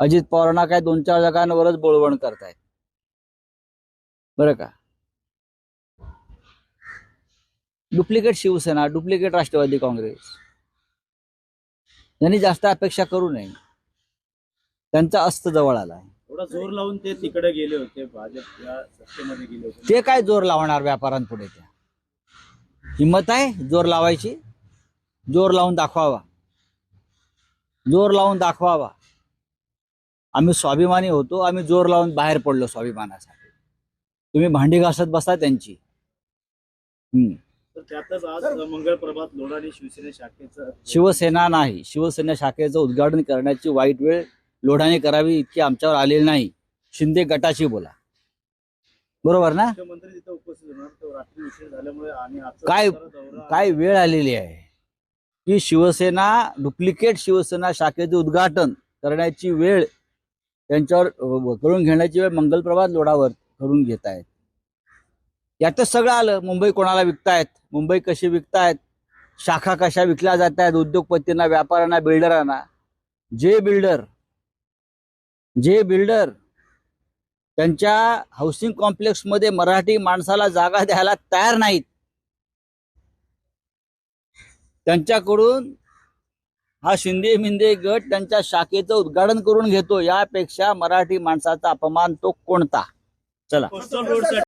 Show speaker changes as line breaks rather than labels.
अजित पवारांना काय दोन चार जागांवरच बोळवण करतायत बरं का? Duplicate Shiv Sena duplicate Rashtravadi Congress. यांनी जास्त अपेक्षा करू नये. त्यांचा अस्त जवळ आला
थोडा जोर लावून ते तिकडे गेले होते भाजप सत्तेमध्ये गेले होते.
ते काय जोर लावणार व्यापाऱ्यांपुढे त्या? हिंमत आहे जोर लावायची? जोर लावून दाखवावा. जोर लावून दाखवावा. आम्ही स्वाभिमानी होतो आम्ही जोर लावून बाहेर पडलो स्वाभिमानासाठी. तुम्ही भांडी घासत बसा त्यांची. हम्म.
तर त्यातच आज मंगळ प्रभात लोढाणी शिवसेना शाखेचं
शिवसेना नाही शिवसेना शाखेचं उद्घाटन करण्याची वाईट वेळ लोढाने करावी इतकी आमच्यावर आलेली नाही. शिंदे गटाची बोला. बरोबर ना?
मुख्यमंत्री तिथे उपस्थित होणार तो रात्री उशीर झाल्यामुळे आणि आजचा
काय
दौरा
काय वेळ आलेली आहे? की शिवसेना डुप्लिकेट शिवसेना शाखेचे उद्घाटन करण्याची वेळ त्यांच्यावर करून घेण्याची वेळ मंगलप्रभात लोडावर करून घेत आहेत. यातच सगळं आलं. मुंबई कोणाला विकतायत? मुंबई कशी विकतायत? शाखा कशा विकल्या जात आहेत उद्योगपतींना व्यापाऱ्यांना बिल्डरांना? जे बिल्डर जे बिल्डर त्यांच्या हाऊसिंग कॉम्प्लेक्समध्ये मराठी माणसाला जागा द्यायला तयार नाहीत त्यांच्याकडून हा शिंदे मिंदे गट त्यांच्या शाखेचं उद्घाटन करून घेतो. यापेक्षा मराठी माणसाचा अपमान तो कोणता? चला.